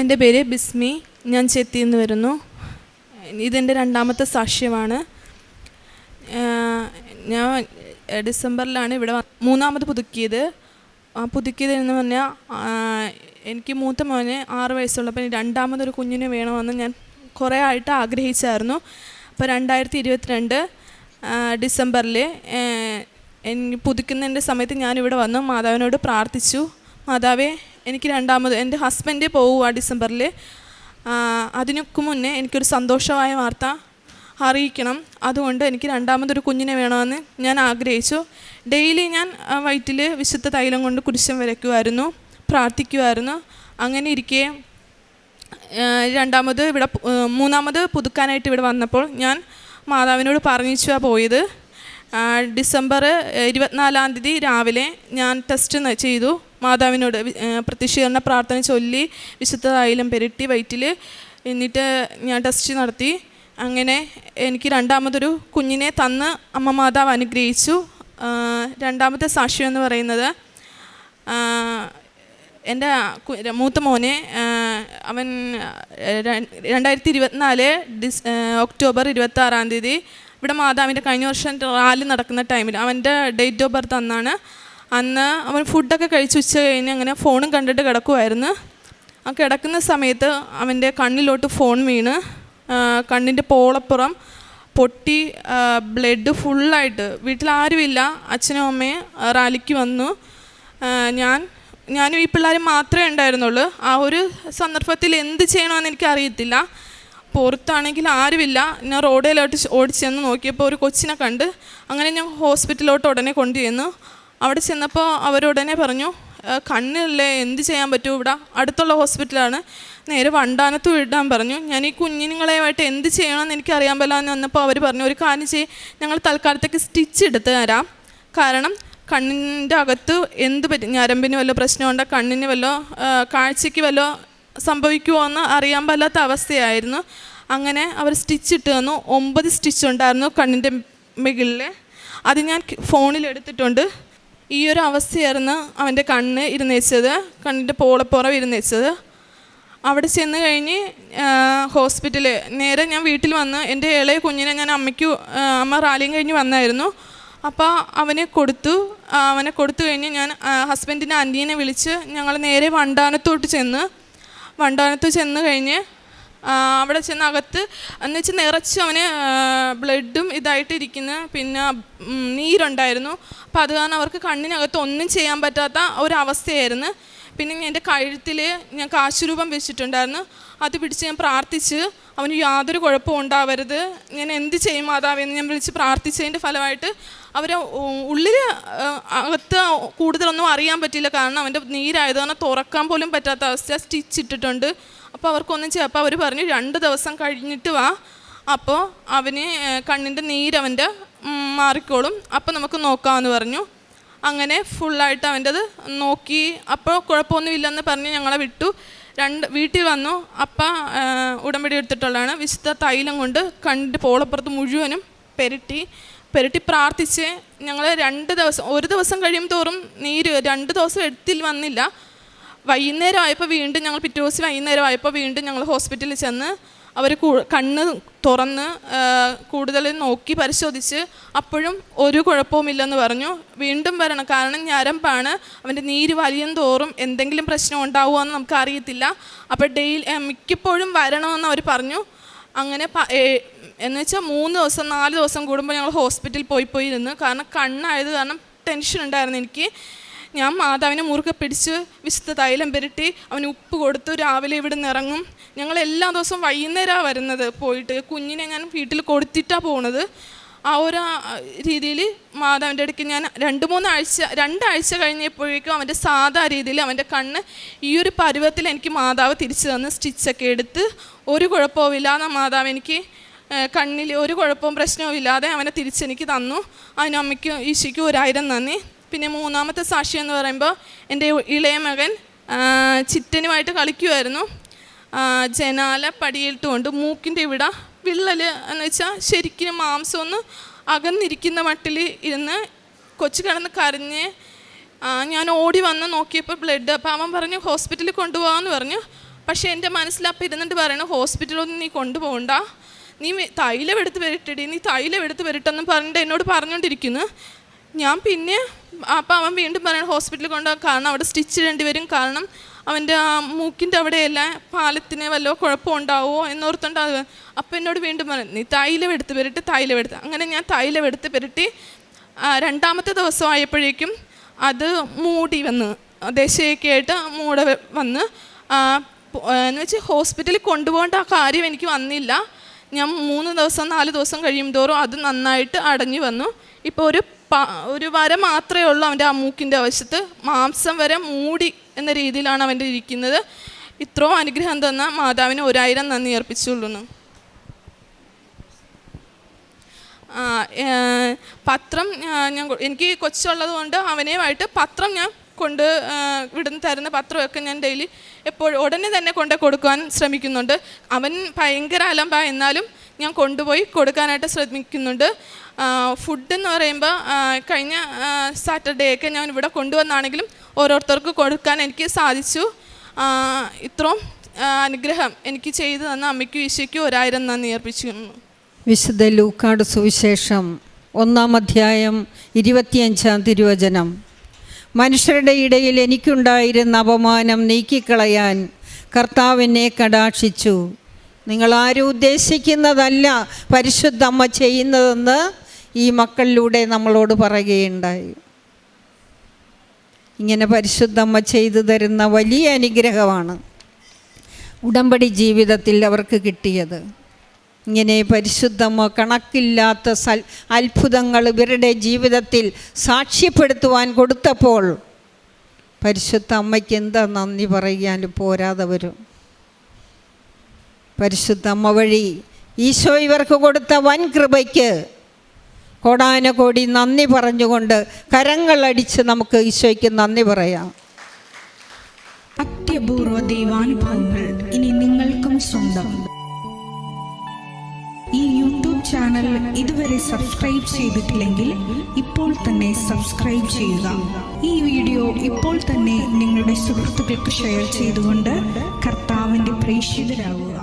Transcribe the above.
എന്റെ പേര് ബിസ്മി. ഞാൻ ചെത്തിയിൽ നിന്ന് വരുന്നു. ഇതെന്റെ രണ്ടാമത്തെ സാക്ഷ്യമാണ്. ഞാൻ ഡിസംബറിലാണ് ഇവിടെ മൂന്നാമത് പുതുക്കിയത്. പുതുക്കിയത് എന്ന് പറഞ്ഞാൽ എനിക്ക് മൂത്ത മോന് ആറ് വയസ്സുള്ളപ്പോൾ രണ്ടാമതൊരു കുഞ്ഞിനെ വേണമെന്ന് ഞാൻ കുറേ ആയിട്ട് ആഗ്രഹിച്ചായിരുന്നു. അപ്പോൾ രണ്ടായിരത്തി ഇരുപത്തിരണ്ട് ഡിസംബറിൽ പുതുക്കുന്നതിന്റെ സമയത്ത് ഞാനിവിടെ വന്ന്. മാതാവിനോട് പ്രാർത്ഥിച്ചു. മാതാവേ എനിക്ക് രണ്ടാമത് എന്റെ ഹസ്ബൻഡ് പോവുക ഡിസംബറിൽ അതിനൊക്കെ മുന്നേ എനിക്കൊരു സന്തോഷമായ വാർത്ത അറിയിക്കണം. അതുകൊണ്ട് എനിക്ക് രണ്ടാമതൊരു കുഞ്ഞിനെ വേണമെന്ന് ഞാൻ ആഗ്രഹിച്ചു. ഡെയിലി ഞാൻ വയറ്റിൽ വിശുദ്ധ തൈലം കൊണ്ട് കുരിശം വരയ്ക്കുമായിരുന്നു പ്രാർത്ഥിക്കുമായിരുന്നു അങ്ങനെ ഇരിക്കെ രണ്ടാമത് ഇവിടെ മൂന്നാമത് പുതുക്കാനായിട്ട് ഇവിടെ വന്നപ്പോൾ ഞാൻ മാതാവിനോട് പറഞ്ഞിച്ചാണ് പോയത്. ഡിസംബർ ഇരുപത്തിനാലാം തീയതി രാവിലെ ഞാൻ ടെസ്റ്റ് ചെയ്തു. മാതാവിനോട് പ്രത്യക്ഷീകരണ പ്രാർത്ഥന ചൊല്ലി വിശുദ്ധ തൈലം പെരട്ടി വയറ്റിൽ എന്നിട്ട് ഞാൻ ടെസ്റ്റ് നടത്തി. അങ്ങനെ എനിക്ക് രണ്ടാമതൊരു കുഞ്ഞിനെ തന്ന് അമ്മ മാതാവ് അനുഗ്രഹിച്ചു. രണ്ടാമത്തെ സാക്ഷ്യം എന്ന് പറയുന്നത് എന്റെ മൂത്ത മോനെ അവൻ രണ്ടായിരത്തി ഇരുപത്തിനാല് ഡിസ് ഒക്ടോബർ ഇരുപത്തി ആറാം തീയതി. ഇവിടെ മാതാവിന്റെ കഴിഞ്ഞ വർഷം റാലി നടക്കുന്ന ടൈമിൽ അവന്റെ ഡേറ്റ് ഓഫ് ബർത്ത് അന്നാണ്. അന്ന് അവൻ ഫുഡൊക്കെ കഴിച്ച് ഉച്ച കഴിഞ്ഞ് അങ്ങനെ ഫോണും കണ്ടിട്ട് കിടക്കുമായിരുന്നു ആ കിടക്കുന്ന സമയത്ത് അവന്റെ കണ്ണിലോട്ട് ഫോൺ വീണ്. കണ്ണിന്റെ പോളപ്പുറം പൊട്ടി ബ്ലഡ് ഫുള്ളായിട്ട് വീട്ടിലാരുമില്ല. അച്ഛനും അമ്മയും റാലിക്ക് വന്നു. ഞാൻ ഞാനും ഈ പിള്ളേരും മാത്രമേ ഉണ്ടായിരുന്നുള്ളൂ. ആ ഒരു സന്ദർഭത്തിൽ എന്ത് ചെയ്യണമെന്ന് എനിക്ക് അറിയത്തില്ല പുറത്താണെങ്കിൽ ആരുമില്ല. ഞാൻ റോഡിലോട്ട് ഓടിച്ചെന്ന് നോക്കിയപ്പോൾ ഒരു കൊച്ചിനെ കണ്ട് അങ്ങനെ ഞാൻ ഹോസ്പിറ്റലിലോട്ട് ഉടനെ കൊണ്ടുചെന്നു. അവിടെ ചെന്നപ്പോൾ അവരുടനെ പറഞ്ഞു "ആ, കണ്ണില്ലേ എന്ത് ചെയ്യാൻ പറ്റും ഇവിടെ? അടുത്തുള്ള ഹോസ്പിറ്റലാണ്. നേരെ വണ്ടാനത്ത് വിടാൻ പറഞ്ഞു. ഞാൻ ഈ കുഞ്ഞുങ്ങളെയുമായിട്ട് എന്ത് ചെയ്യണമെന്ന് എനിക്ക് അറിയാൻ പറ്റാന്ന് വന്നപ്പോൾ അവർ പറഞ്ഞു ഒരു കാര്യം ചെയ്യ് ഞങ്ങൾ തൽക്കാലത്തേക്ക് സ്റ്റിച്ച് എടുത്ത് തരാം. കാരണം കണ്ണിന്റെ അകത്ത് എന്ത് പറ്റി? ഞരമ്പിന് വല്ല പ്രശ്നമുണ്ടോ കണ്ണിന് വല്ലോ കാഴ്ചയ്ക്ക് വല്ലോ സംഭവിക്കുമോ എന്ന് അറിയാൻ പറ്റാത്ത അവസ്ഥയായിരുന്നു. അങ്ങനെ അവർ സ്റ്റിച്ച് ഇട്ട് തന്നു. ഒമ്പത് സ്റ്റിച്ച് ഉണ്ടായിരുന്നു കണ്ണിന്റെ മുകളിൽ അത് ഞാൻ ഫോണിൽ എടുത്തിട്ടുണ്ട് ഈ ഒരു അവസ്ഥയായിരുന്നു അവന്റെ കണ്ണ് ഇരുന്നേച്ചത്. കണ്ണിന്റെ പോളപ്പുറം ഇരുന്നേച്ചത്. അവിടെ ചെന്ന് കഴിഞ്ഞ് ഹോസ്പിറ്റലിൽ നേരെ ഞാൻ വീട്ടിൽ വന്ന് എന്റെ ഇളയ കുഞ്ഞിനെ ഞാൻ അമ്മയ്ക്ക് അമ്മ റാലിയും കഴിഞ്ഞ് വന്നായിരുന്നു. അപ്പോൾ അവനെ കൊടുത്തു. അവനെ കൊടുത്തു കഴിഞ്ഞ് ഞാൻ ഹസ്ബൻഡിന്റെ അനിയനെ വിളിച്ച് ഞങ്ങൾ നേരെ വണ്ടാനത്തോട്ട് ചെന്ന് വണ്ടാനത്ത് ചെന്ന് കഴിഞ്ഞ് അവിടെ ചെന്ന് അകത്ത് എന്ന് വെച്ചാൽ നിറച്ച് അവന് ബ്ലഡും ഇതായിട്ട് ഇരിക്കുന്ന പിന്നെ നീരുണ്ടായിരുന്നു. അപ്പോൾ അത് കാരണം അവർക്ക് കണ്ണിനകത്ത് ഒന്നും ചെയ്യാൻ പറ്റാത്ത ഒരവസ്ഥയായിരുന്നു പിന്നെ എന്റെ കഴുത്തിൽ ഞാൻ കാശുരൂപം വെച്ചിട്ടുണ്ടായിരുന്നു. അത് പിടിച്ച് ഞാൻ പ്രാർത്ഥിച്ച് അവന് യാതൊരു കുഴപ്പവും ഉണ്ടാവരുത്. ഞാൻ എന്ത് ചെയ്യും മാതാവെന്ന് ഞാൻ വിളിച്ച് പ്രാർത്ഥിച്ചതിന്റെ ഫലമായിട്ട് അവർ ഉള്ളിൽ അകത്ത് കൂടുതലൊന്നും അറിയാൻ പറ്റില്ല. കാരണം അവന്റെ നീരായത് കാരണം തുറക്കാൻ പോലും പറ്റാത്ത അവസ്ഥ സ്റ്റിച്ച് ഇട്ടിട്ടുണ്ട്. അപ്പോൾ അവർക്കൊന്നും ചെയ്യാം. അപ്പോൾ അവർ പറഞ്ഞു രണ്ട് ദിവസം കഴിഞ്ഞിട്ട് വാ. അപ്പോൾ അവന് കണ്ണിന്റെ നീരവന്റെ മാറിക്കോളും. അപ്പോൾ നമുക്ക് നോക്കാമെന്ന് പറഞ്ഞു. അങ്ങനെ ഫുള്ളായിട്ട് അവന്റെത് നോക്കി അപ്പോൾ കുഴപ്പമൊന്നുമില്ലെന്ന് പറഞ്ഞ് ഞങ്ങളെ വിട്ടു. രണ്ട് വീട്ടിൽ വന്നു. അപ്പ ഉടമ്പടി എടുത്തിട്ടുള്ളതാണ്. വിശുദ്ധ തൈലം കൊണ്ട് കണ്ട് പോളപ്പുറത്ത് മുഴുവനും പെരട്ടി പെരട്ടി പ്രാർത്ഥിച്ച് ഞങ്ങൾ രണ്ട് ദിവസം ഒരു ദിവസം കഴിയും തോറും നീര് രണ്ട് ദിവസം എടുത്തിൽ വന്നില്ല. വൈകുന്നേരം ആയപ്പോൾ വീണ്ടും ഞങ്ങൾ പിറ്റേ ദിവസം വൈകുന്നേരം ആയപ്പോൾ വീണ്ടും ഞങ്ങൾ ഹോസ്പിറ്റലിൽ ചെന്ന് അവർ കണ്ണ് തുറന്ന് കൂടുതൽ നോക്കി പരിശോധിച്ച് അപ്പോഴും ഒരു കുഴപ്പവുമില്ലെന്ന് പറഞ്ഞു. വീണ്ടും വരണം. കാരണം ഞരമ്പാണ്. അവന്റെ നീര് വലിയും തോറും എന്തെങ്കിലും പ്രശ്നം ഉണ്ടാവുമോ എന്ന് നമുക്ക് അറിയത്തില്ല അപ്പോൾ ഡെയിലി മിക്കപ്പോഴും വരണമെന്ന് അവർ പറഞ്ഞു. അങ്ങനെ എന്ന് വെച്ചാൽ മൂന്ന് ദിവസം നാല് ദിവസം കൂടുമ്പോൾ ഞങ്ങൾ ഹോസ്പിറ്റലിൽ പോയി പോയിരുന്നു കാരണം കണ്ണായത് കാരണം ടെൻഷൻ ഉണ്ടായിരുന്നു എനിക്ക്. ഞാൻ മാതാവിനെ മുറുകെ പിടിച്ച് വിശുദ്ധ തൈലം പുരട്ടി അവന് ഉപ്പ് കൊടുത്ത്. രാവിലെ ഇവിടെ നിന്ന് ഇറങ്ങും. ഞങ്ങൾ എല്ലാ ദിവസവും വൈകുന്നേരമാണ് വരുന്നത് പോയിട്ട്. കുഞ്ഞിനെ ഞാൻ വീട്ടിൽ കൊടുത്തിട്ടാണ് പോണത്. ആ ഒരു രീതിയിൽ മാതാവിന്റെ അടുക്ക് ഞാൻ രണ്ട് മൂന്നാഴ്ച രണ്ടാഴ്ച കഴിഞ്ഞപ്പോഴേക്കും അവന്റെ സാധാ രീതിയിൽ അവന്റെ കണ്ണ് ഈ ഒരു പരുവത്തിൽ എനിക്ക് മാതാവ് തിരിച്ചു തന്ന് സ്റ്റിച്ചൊക്കെ എടുത്ത് ഒരു കുഴപ്പവും ഇല്ലാതെ മാതാവ് എനിക്ക് കണ്ണിൽ ഒരു കുഴപ്പവും പ്രശ്നവും ഇല്ലാതെ അവനെ തിരിച്ചെനിക്ക് തന്നു. അതിന് ഈശയ്ക്കും ഈശോയ്ക്കും ഒരായിരം നന്ദി. പിന്നെ മൂന്നാമത്തെ സാക്ഷി എന്ന് പറയുമ്പോൾ എന്റെ ഇളയ മകൻ ചിറ്റനുമായിട്ട് കളിക്കുമായിരുന്നു ജനാല പടിയിലിട്ടുകൊണ്ട് മൂക്കിന്റെ ഇവിടെ വിള്ളൽ എന്ന് വെച്ചാൽ ശരിക്കും മാംസം ഒന്ന് അകന്നിരിക്കുന്ന മട്ടിൽ ഇരുന്ന് കൊച്ചു കിടന്ന് കരഞ്ഞ് ഞാൻ ഓടി വന്ന് നോക്കിയപ്പോൾ ബ്ലഡ് അപ്പോൾ അവൻ പറഞ്ഞു ഹോസ്പിറ്റലിൽ കൊണ്ടുപോകാമെന്ന് പറഞ്ഞു. പക്ഷേ എന്റെ മനസ്സിൽ അപ്പം ഇരുന്നിട്ട് പറയണം ഹോസ്പിറ്റലൊന്നും നീ കൊണ്ടുപോകണ്ട. നീ തൈലം എടുത്ത് വരട്ടെടി. നീ തൈലം എടുത്ത് വരട്ടെന്നും പറഞ്ഞിട്ട് എന്നോട് പറഞ്ഞുകൊണ്ടിരിക്കുന്നു. ഞാൻ പിന്നെ അപ്പം അവൻ വീണ്ടും പറയണം ഹോസ്പിറ്റലിൽ കൊണ്ടുപോകാൻ കാരണം അവിടെ സ്റ്റിച്ച് ഇടേണ്ടി വരും. കാരണം അവന്റെ ആ മൂക്കിന്റെ അവിടെയെല്ലാം പാലത്തിന് വല്ല കുഴപ്പമുണ്ടാവുമോ എന്നോർത്തുകൊണ്ട് അത് അപ്പം എന്നോട് വീണ്ടും പറഞ്ഞു നീ തൈലം എടുത്ത് പെരട്ടി തൈലം എടുത്ത്. അങ്ങനെ ഞാൻ തൈലം എടുത്ത് പെരട്ടി രണ്ടാമത്തെ ദിവസം ആയപ്പോഴേക്കും അത് മൂടി വന്ന് ദശയൊക്കെ ആയിട്ട് മൂട വന്ന് എന്ന് വെച്ച് ഹോസ്പിറ്റലിൽ കൊണ്ടുപോകേണ്ട ആ കാര്യം എനിക്ക് വന്നില്ല. ഞാൻ മൂന്ന് ദിവസം നാല് ദിവസം കഴിയും തോറും അത് നന്നായിട്ട് അടഞ്ഞു വന്നു. ഇപ്പോൾ ഒരു ഒരു വര മാത്രമേ ഉള്ളൂ അവന്റെ ആ മൂക്കിന്റെ വശത്ത് മാംസം വരെ മൂടി എന്ന രീതിയിലാണ് അവന്റെ ഇരിക്കുന്നത്. ഇത്രയും അനുഗ്രഹം തന്ന മാതാവിന് ഒരായിരം നന്ദി അർപ്പിച്ചുള്ളൂ പത്രം ഞാൻ എനിക്ക് കൊച്ചുള്ളത് കൊണ്ട് അവനെയുമായിട്ട് പത്രം ഞാൻ കൊണ്ട് ഇവിടുന്ന് തരുന്ന പത്രമൊക്കെ ഞാൻ ഡെയിലി എപ്പോഴും ഉടനെ തന്നെ കൊണ്ട് കൊടുക്കാൻ ശ്രമിക്കുന്നുണ്ട്. അവൻ ഭയങ്കര അലമ്പ എന്നാലും ഞാൻ കൊണ്ടുപോയി കൊടുക്കാനായിട്ട് ശ്രമിക്കുന്നുണ്ട്. ഫുഡ് എന്ന് പറയുമ്പോൾ കഴിഞ്ഞ സാറ്റർഡേ ഒക്കെ ഞാൻ ഇവിടെ കൊണ്ടുവന്നാണെങ്കിലും ഓരോരുത്തർക്ക് കൊടുക്കാൻ എനിക്ക് സാധിച്ചു. ഇത്രയും അനുഗ്രഹം എനിക്ക് ചെയ്തു തന്ന അമ്മയ്ക്കും ഈശോയ്ക്കും ഒരായിരം നന്ദി അർപ്പിച്ചിരുന്നു വിശുദ്ധ ലൂക്കാട് സുവിശേഷം ഒന്നാം അധ്യായം ഇരുപത്തിയഞ്ചാം തിരുവചനം. മനുഷ്യരുടെ ഇടയിൽ എനിക്കുണ്ടായിരുന്ന അപമാനം നീക്കിക്കളയാൻ കർത്താവിനെ കടാക്ഷിച്ചു. നിങ്ങളാരും ഉദ്ദേശിക്കുന്നതല്ല പരിശുദ്ധ അമ്മ ചെയ്യുന്നതെന്ന് ഈ മക്കളിലൂടെ നമ്മളോട് പറയുകയുണ്ടായി. ഇങ്ങനെ പരിശുദ്ധമ്മ ചെയ്തു തരുന്ന വലിയ അനുഗ്രഹമാണ് ഉടമ്പടി ജീവിതത്തിൽ അവർക്ക് കിട്ടിയത്. ഇങ്ങനെ പരിശുദ്ധമോ കണക്കില്ലാത്ത സൽ അത്ഭുതങ്ങൾ ഇവരുടെ ജീവിതത്തിൽ സാക്ഷ്യപ്പെടുത്തുവാൻ കൊടുത്തപ്പോൾ പരിശുദ്ധ അമ്മയ്ക്ക് എന്താ നന്ദി പറയാൻ പോരാതെ വരും. പരിശുദ്ധ അമ്മ വഴി ഈശോ ഇവർക്ക് കൊടുത്ത വൻ കൃപയ്ക്ക് കോടാനകോടി നന്ദി പറഞ്ഞുകൊണ്ട് കരങ്ങളടിച്ച് നമുക്ക് ഈശോയ്ക്ക് നന്ദി പറയാം. അത്യപൂർവ ദൈവാനുഭവങ്ങൾ ഇനി നിങ്ങൾക്കും സ്വന്തം. ഈ യൂട്യൂബ് ചാനൽ ഇതുവരെ സബ്സ്ക്രൈബ് ചെയ്തിട്ടില്ലെങ്കിൽ ഇപ്പോൾ തന്നെ സബ്സ്ക്രൈബ് ചെയ്യുക. ഈ വീഡിയോ ഇപ്പോൾ തന്നെ നിങ്ങളുടെ സുഹൃത്തുക്കൾക്ക് ഷെയർ ചെയ്തുകൊണ്ട് കർത്താവിന്റെ പ്രേക്ഷിതരാകുക